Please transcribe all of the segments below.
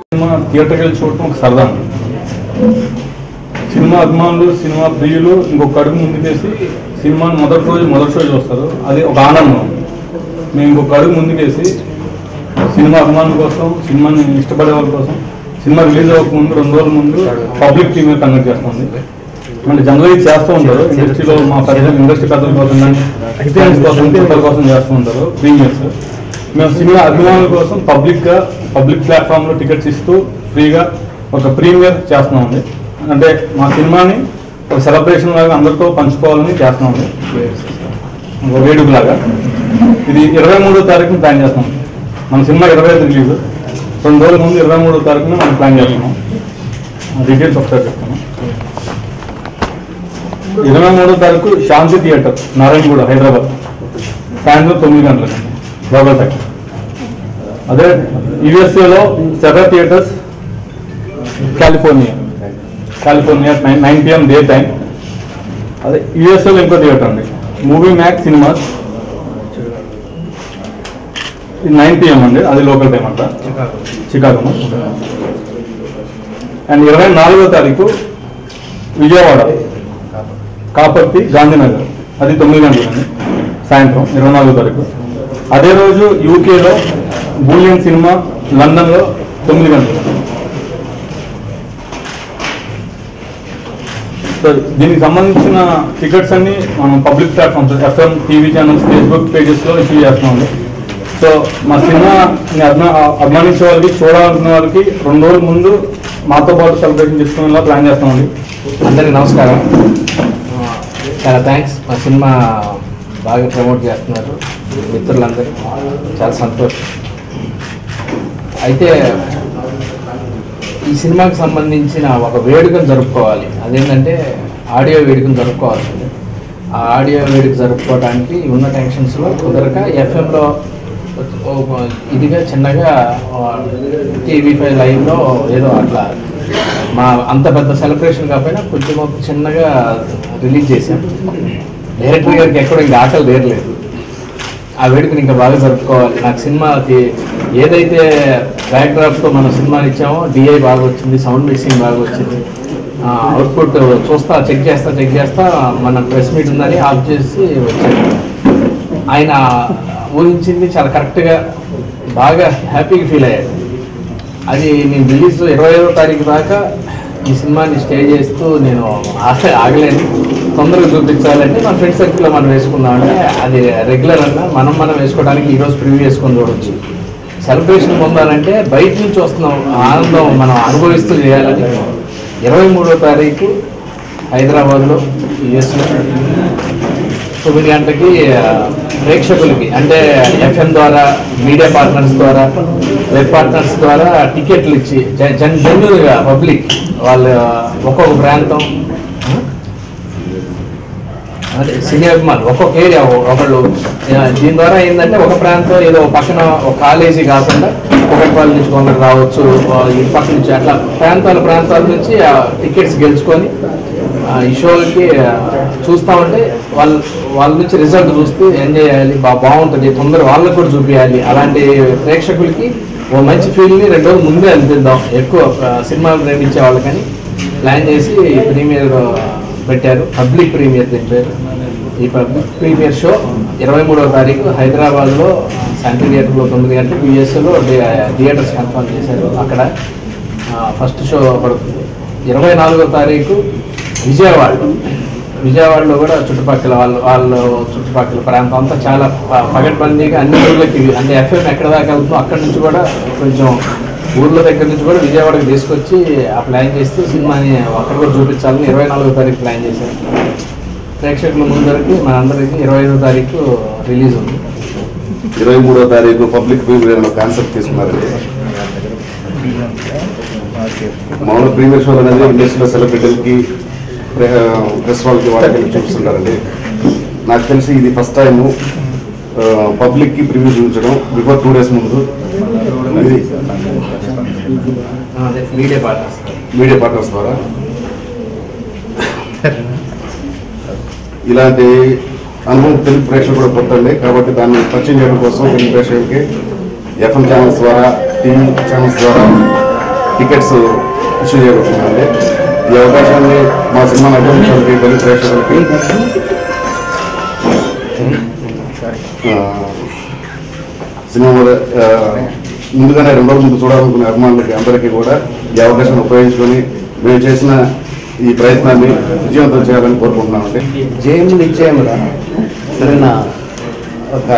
Cinema థియేటర్కి వెళ్ళి చూడటం ఒక సరదా. సినిమా అభిమానులు సినిమా ప్రియులు ఇంకొక అడుగు ముందుకేసి సినిమాని మొదటి రోజు మొదటి షో చూస్తారు. అది ఒక ఆనందం. మేము ఇంకొక అడుగు ముందుకేసి సినిమా అభిమానుల కోసం సినిమాని ఇష్టపడే వాళ్ళ కోసం సినిమా రిలీజ్ అవ్వక ముందు రెండు రోజుల ముందు పబ్లిక్ టీవీ కండక్ట్ చేస్తుంది అంటే జనరల్ చేస్తూ ఉంటారు. ఇండస్ట్రీలో మా పెద్ద ఇండస్ట్రీ పెద్దల కోసం కానీ ఫ్యాన్స్ కోసం పిల్లల కోసం చేస్తూ ఉంటారు. ప్రీమియర్స్ మేము సినిమా అభిమానుల కోసం పబ్లిక్గా పబ్లిక్ ప్లాట్ఫామ్లో టికెట్స్ ఇస్తూ ఫ్రీగా ఒక ప్రీమియర్ చేస్తున్నామండి. అంటే మా సినిమాని ఒక సెలబ్రేషన్ లాగా అందరితో పంచుకోవాలని చేస్తున్నామండి. ఒక వేడుక లాగా. ఇది ఇరవై మూడో తారీఖున ప్లాన్ చేస్తున్నాం. మన సినిమా ఇరవై ఐదు రిలీజ్ రెండు రోజుల ముందు ఇరవై మూడో తారీఖున మనం ప్లాన్ చేస్తున్నాం. డీటెయిల్స్ ఒకసారి చెప్తాను ఇరవై మూడో తారీఖు శాంతి థియేటర్ నారాయణగూడ హైదరాబాద్. సాయంత్రం తొమ్మిది గంటలకు లోకల్ టైం అదే యుఎస్ఏలో Cera theatres California. California nine nine PM day time అదే యుఎస్ఏలో ఇంకో థియేటర్ అండి movie Mac cinemas. Nine PM అండి అది లోకల్ టైం అంట. చికాగో అండ్ ఇరవై నాలుగో తారీఖు విజయవాడ. కాపర్తి గాంధీనగర్. అది తొమ్మిది గంటలండి సాయంత్రం ఇరవై నాలుగో తారీఖు అదే రోజు యూకేలో బూలియన్ సినిమా లండన్లో తొమ్మిది గంటలు సార్ దీనికి సంబంధించిన టికెట్స్ అన్ని మనం public platforms FM TV channels Facebook పేజెస్లో issue చేస్తున్నామండి సో మా సినిమాని అభిమా అభిమానించే వాళ్ళకి చూడాలనుకున్న వాళ్ళకి రెండు రోజుల ముందు మాతో పాటు సెలబ్రేషన్ చేసుకునేలా ప్లాన్ చేస్తామండి అందరికీ నమస్కారం. చాలా థ్యాంక్స్ మా సినిమా బాగా ప్రమోట్ చేస్తున్నారు మిత్రులందరూ. చాలా సంతోషం. అయితే ఈ సినిమాకి సంబంధించిన ఒక వేడుకను జరుపుకోవాలి. అదేంటంటే ఆడియో వేడుకను జరుపుకోవాల్సింది ఆ ఆడియో వేడుక జరుపుకోవడానికి ఉన్న టెన్షన్స్లో కుదరక ఎఫ్ఎంలో ఇదిగా చిన్నగా టీవీ ఫైవ్ లైవ్లో ఏదో అట్లా మా అంత పెద్ద సెలబ్రేషన్ కాకపోయినా కొంచెం ఒక చిన్నగా రిలీజ్ చేశాం. డైరెక్టర్ గారికి ఎక్కడ ఇంకా ఆకలి తీరలేదు. ఆ వేడుకని ఇంకా బాగా జరుపుకోవాలి. నాకు సినిమాకి ఏదైతే బ్యాక్డ్రాప్తో మనం సినిమాని ఇచ్చామో డిఐ బాగా వచ్చింది సౌండ్ మిక్సింగ్ బాగా వచ్చింది. అవుట్పుట్ చూస్తా చెక్ చేస్తా చెక్ చేస్తా మన ప్రెస్ మీట్ ఉందని ఆఫ్ చేసి వచ్చాడు ఆయన ఊహించింది చాలా కరెక్ట్గా బాగా హ్యాపీగా ఫీల్ అయ్యాడు. అది నేను రిలీజ్ ఇరవై ఐదో తారీఖు దాకా ఈ సినిమాని స్టే చేస్తూ నేను ఆగ ఆగలేను. తొందరగా చూపించాలంటే మన ఫ్రెండ్ సర్కిల్లో మనం వేసుకుందామంటే అది రెగ్యులర్ అన్న. మనం మనం వేసుకోవడానికి ఈరోజు ప్రివ్యూ వేసుకొని చూడొచ్చు. సెలబ్రేషన్ పొందాలంటే బయట నుంచి వస్తున్నాం ఆనందం మనం అనుభవిస్తూ చేయాలని ఇరవై మూడో తారీఖు హైదరాబాద్లో యుఎస్లో తొమ్మిది గంటలకి ప్రేక్షకులకి అంటే ఎఫ్ఎం ద్వారా మీడియా పార్ట్నర్స్ ద్వారా వెబ్ పార్ట్నర్స్ ద్వారా టికెట్లు ఇచ్చి జన్ జన్యులుగా పబ్లిక్ వాళ్ళు ఒక్కొక్క ప్రాంతం అదే సినీ అభిమానులు ఒక్కొక్క ఏరియా ఒకళ్ళు దీని ద్వారా ఏంటంటే ఒక ప్రాంతం ఏదో పక్కన ఒక కాలేజీ కాకుండా ఒకటిపల్లి నుంచి కొందరు రావచ్చు ఈ పక్క నుంచి అట్లా ప్రాంతాల ప్రాంతాల నుంచి టికెట్స్ గెలుచుకొని ఈ షోలకి చూస్తా ఉంటే వాళ్ళ వాళ్ళ నుంచి రిజల్ట్ చూస్తే ఎంజాయ్ చేయాలి? బాగా బాగుంటుంది తొందర వాళ్ళకు కూడా చూపించాలి అలాంటి ప్రేక్షకులకి ఓ మంచి ఫీల్ని రెండు రోజులు ముందే అందిద్దాం ఎక్కువ సినిమాలు సినిమా ప్రేమించే వాళ్ళకని ప్లాన్ చేసి ప్రీమియర్ పెట్టారు. పబ్లిక్ ప్రీమియర్ దీని పేరు. ఈ పబ్లిక్ ప్రీమియర్ షో ఇరవై మూడవ తారీఖు హైదరాబాద్లో శాంతి థియేటర్లో తొమ్మిది గంటలకు యూఎస్ఏలో థియేటర్స్ కన్ఫర్మ్ చేశారు అక్కడ. ఫస్ట్ షో పడుతుంది. ఇరవై నాలుగో తారీఖు విజయవాడలో విజయవాడలో కూడా చుట్టుపక్కల వాళ్ళు వాళ్ళు చుట్టుపక్కల ప్రాంతం అంతా చాలా పగడ్బందీగా అన్ని ఊర్లకి అంటే ఎఫ్ఎం ఎక్కడ దాకా వెళ్తుందో అక్కడి నుంచి కూడా కొంచెం ఊర్ల దగ్గర నుంచి కూడా విజయవాడకి తీసుకొచ్చి ఆ ప్లాన్ చేస్తూ సినిమాని అక్కడ కూడా చూపించాలని ఇరవై నాలుగో తారీఖు ప్లాన్ చేశారు. ప్రేక్షకుల ముందరికి మనందరికీ ఇరవై ఐదో తారీఖు రిలీజ్ ఉంది. ఇరవై మూడో తారీఖు పబ్లిక్ ప్రీమియర్ కాన్సెప్ట్ తీసుకున్నారండి మామూలు ప్రీమియర్ షో అనేది ఇండస్ట్రీలో సెలబ్రిటీలకి ప్రెస్ వాళ్ళకి వాళ్ళకి చూపిస్తుంటారండి. నాకు తెలిసి ఇది ఫస్ట్ టైం పబ్లిక్కి ప్రివ్యూ చూపించడం బిఫోర్ టూ డేస్ ముందు. ఇది మీడియా పార్ట్నర్స్ మీడియా పార్ట్నర్స్ ద్వారా. ఇలాంటి అనుభవం తెలుగు ప్రేక్షకులు కూడా కొత్తండి కాబట్టి దాన్ని పరిచయం చేయడం కోసం తెలుగు ప్రేక్షకులకి ఎఫ్ఎం ఛానల్స్ ద్వారా టీవీ ఛానల్స్ ద్వారా టికెట్స్ ఇష్యూ చేయబడుతున్నామండి ఈ అవకాశాన్ని మా సినిమా నటించడానికి తెలుగు ప్రేక్షకులకి. సినిమా ముందుగానే రెండు రోజుల ముందు చూడాలనుకునే అభిమానులకి అందరికీ కూడా ఈ అవకాశాన్ని ఉపయోగించుకొని మేము చేసిన ఈ ప్రయత్నాన్ని విజయవంతం చేయాలని కోరుకుంటున్నామండి. జయము నిశ్చయముగా నిన్న ఒక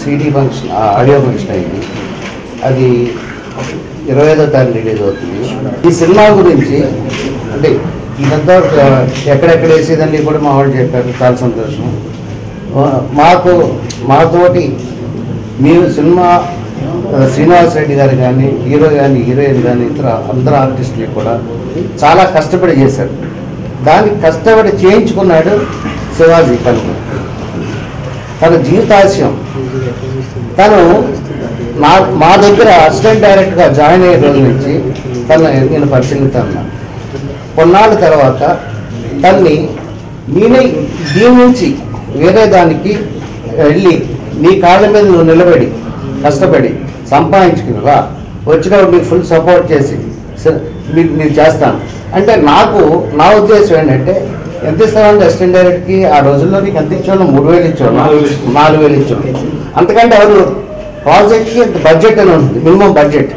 సిడి ఫంక్షన్ ఆ, ఆడియో ఫంక్షన్ అయింది. అది ఇరవై ఐదో తారీఖు రిలీజ్ అవుతుంది. ఈ సినిమా గురించి అంటే ఇదంతా ఎక్కడెక్కడ వేసేదండి కూడా మా వాళ్ళు చెప్పారు చాలా సంతోషం. మాకు మాతోటి మేము సినిమా శ్రీనివాస్ రెడ్డి గారు కానీ హీరో కానీ హీరోయిన్ కానీ ఇతర అందరు ఆర్టిస్టులు కూడా చాలా కష్టపడి చేశారు. దానికి కష్టపడి చేయించుకున్నాడు శివాజీ కనుక. తన జీవితాశయం. తను మా దగ్గర అసిస్టెంట్ డైరెక్టర్గా జాయిన్ అయ్యే రోజు నుంచి తను నేను పరిశీలిస్తాను కొన్నాళ్ళ తర్వాత తన్ని నేనే దీని నుంచి వేరే దానికి వెళ్ళి నీ కాళ్ళ మీద నువ్వు నిలబడి కష్టపడి సంపాదించుకుని రా వచ్చినప్పుడు మీకు ఫుల్ సపోర్ట్ చేసి మీకు నేను చేస్తాను. అంటే నాకు నా ఉద్దేశం ఏంటంటే ఎంత ఇస్తామంటే అసిస్టెంట్ డైరెక్టర్కి? ఆ రోజుల్లో నీకు ఎంత ఇచ్చాను మూడు వేలు ఇచ్చాను. నాలుగు వేలు ఇచ్చాను అంతకంటే ఎవరు ప్రాజెక్ట్కి బడ్జెట్ అని ఉంటుంది మినిమం బడ్జెట్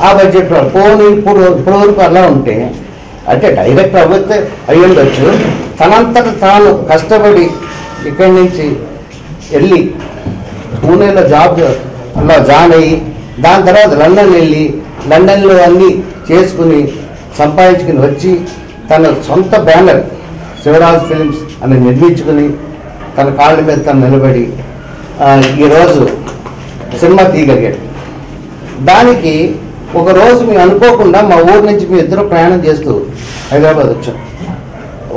ఆ బడ్జెట్ పోనీ ఇప్పుడు ఇప్పుడు వరకు అలా ఉంటే అంటే డైరెక్ట్ అవ్వతే అయ్యి ఉండొచ్చు. తనంతట తాను కష్టపడి ఇక్కడి నుంచి వెళ్ళి పూణేలో జాబ్ అలా జాయిన్ అయ్యి దాని తర్వాత లండన్ వెళ్ళి లండన్లో అన్నీ చేసుకుని సంపాదించుకుని వచ్చి తన సొంత బ్యానర్ శివరాజ్ ఫిలిమ్స్ అని నిర్మించుకుని తన కాళ్ళ మీద తను నిలబడి ఈరోజు సినిమా తీయగలిగాడు దానికి ఒక రోజు మేము అనుకోకుండా మా ఊరు నుంచి మీ ఇద్దరు ప్రయాణం చేస్తూ హైదరాబాద్ వచ్చాం.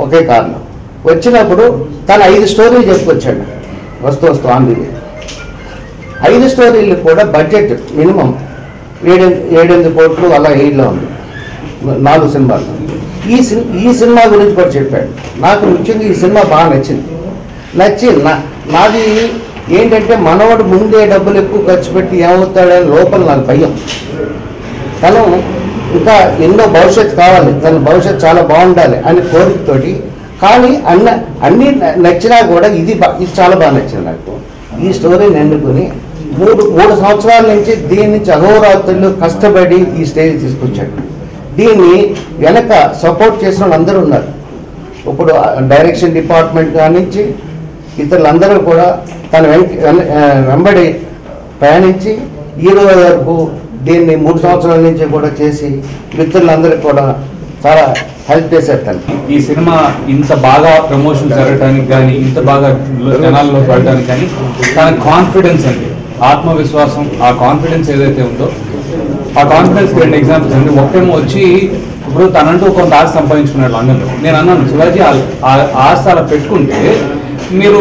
ఒకే కారణం వచ్చినప్పుడు తను ఐదు స్టోరీలు చెప్పుకొచ్చాడు. వస్తూ వస్తూ ఆంధ్రీ ఐదు స్టోరీలు కూడా బడ్జెట్ మినిమం. ఏడు ఏడెనిమిది కోట్లు అలా ఏడులో ఉంది. నాలుగు సినిమాలు. ఈ ఈ సినిమా గురించి కూడా చెప్పాడు. నాకు ముఖ్యంగా ఈ సినిమా బాగా నచ్చింది. నచ్చి నా నాది ఏంటంటే మనవాడు ముందే డబ్బులు ఎక్కువ ఖర్చు పెట్టి ఏమవుతాడని లోపల నాకు భయం. తను ఇంకా ఎన్నో భవిష్యత్తు కావాలి. తన భవిష్యత్తు చాలా బాగుండాలి అని కోరికతోటి. కానీ అన్న అన్ని నచ్చినా కూడా ఇది ఇది చాలా బాగా నచ్చింది నాకు. ఈ స్టోరీని ఎన్నుకుని మూడు మూడు సంవత్సరాల నుంచి దీని నుంచి అహోరాత్రులు కష్టపడి ఈ స్టేజ్ తీసుకొచ్చాడు. దీన్ని వెనక సపోర్ట్ చేసిన వాళ్ళు అందరూ ఉన్నారు. ఇప్పుడు డైరెక్షన్ డిపార్ట్మెంట్ కానించి ఇతరులందరూ కూడా తన వెంబడి ప్రయాణించి ఈ రోజు వరకు దీన్ని మూడు సంవత్సరాల నుంచి కూడా చేసి మిత్రులందరికీ కూడా చాలా హెల్ప్ చేశారు తను. ఈ సినిమా ఇంత బాగా ప్రమోషన్ జరగడానికి కానీ ఇంత బాగా జనాల్లో పడడానికి కానీ తన కాన్ఫిడెన్స్ అండి. ఆత్మవిశ్వాసం ఆ కాన్ఫిడెన్స్ ఏదైతే ఉందో ఆ కాన్ఫిడెన్స్ రెండు ఎగ్జాంపుల్స్ అండి. ఒకేమో వచ్చి ఇప్పుడు తనంటూ కొంత ఆశ సంపాదించుకున్నాడు లండన్లో. నేను అన్నాను శివాజీ ఆ ఆశ అలా పెట్టుకుంటే మీరు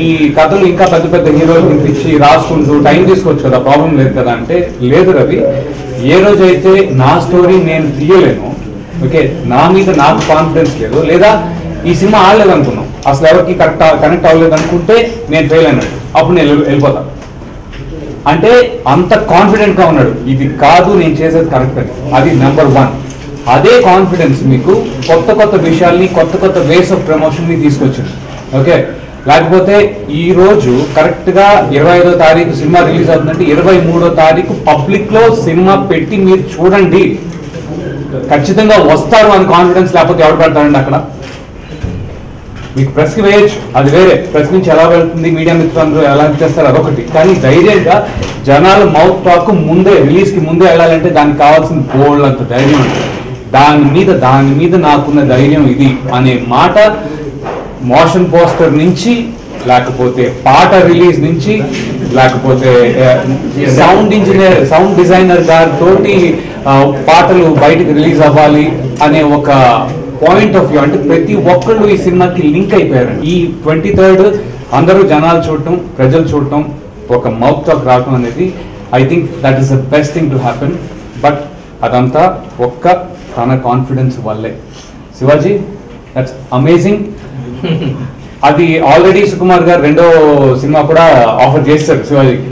ఈ కథలు ఇంకా పెద్ద పెద్ద హీరోలు పిలిపించి రాసుకుంటూ టైం తీసుకోవచ్చు కదా ప్రాబ్లం లేదు కదా అంటే లేదు రవి ఏ రోజైతే నా స్టోరీ నేను తీయలేను ఓకే నా మీద నాకు కాన్ఫిడెన్స్ లేదు లేదా ఈ సినిమా ఆడలేదు అనుకున్నాం అసలు ఎవరికి కరెక్ట్ కనెక్ట్ అవ్వలేదు అనుకుంటే నేను ఫెయిల్ అయినాడు అప్పుడు నేను వెళ్ళి- వెళ్ళిపోతా. అంటే అంత కాన్ఫిడెంట్గా ఉన్నాడు ఇది కాదు నేను చేసేది కరెక్ట్ అని అది నెంబర్ వన్ అదే కాన్ఫిడెన్స్ మీకు కొత్త కొత్త విషయాల్ని కొత్త కొత్త వేస్ ఆఫ్ ప్రమోషన్ని తీసుకొచ్చింది. ఓకే. లేకపోతే ఈ రోజు కరెక్ట్గా ఇరవై ఐదో తారీఖు సినిమా రిలీజ్ అవుతుందంటే ఇరవై మూడో తారీఖు పబ్లిక్లో సినిమా పెట్టి మీరు చూడండి. ఖచ్చితంగా వస్తారు అని కాన్ఫిడెన్స్ లేకపోతే ఎవరు పెడతారండి అక్కడ? మీకు ప్రెస్కి వేయచ్చు. అది వేరే. ప్రెస్ నుంచి ఎలా వెళ్తుంది మీడియా మిత్రులు ఎలా చేస్తారు అదొకటి. కానీ ధైర్యంగా జనాలు మౌత్ టాక్ ముందే రిలీజ్కి ముందే వెళ్ళాలంటే దానికి కావాల్సిన బోల్డ్ అంత ధైర్యం దాని మీద దాని మీద నాకున్న ధైర్యం ఇది అనే మాట మోషన్ పోస్టర్ నుంచి లేకపోతే పాట రిలీజ్ నుంచి లేకపోతే సౌండ్ ఇంజనీర్ సౌండ్ డిజైనర్ గారితో పాటలు బయటకు రిలీజ్ అవ్వాలి అనే ఒక పాయింట్ ఆఫ్ వ్యూ. అంటే ప్రతి ఒక్కళ్ళు ఈ సినిమాకి లింక్ అయిపోయారు ఈ ట్వంటీ థర్డ్ అందరూ జనాలు చూడటం ప్రజలు చూడటం ఒక మౌత్ టాక్ రావటం అనేది I think that is the best thing to happen but అదంతా ఒక్క తన కాన్ఫిడెన్స్ వల్లే. శివాజీ దట్స్ అమేజింగ్ అది ఆల్రెడీ సుకుమార్ గారు రెండో సినిమా కూడా ఆఫర్ చేస్తారు శివాజీకి.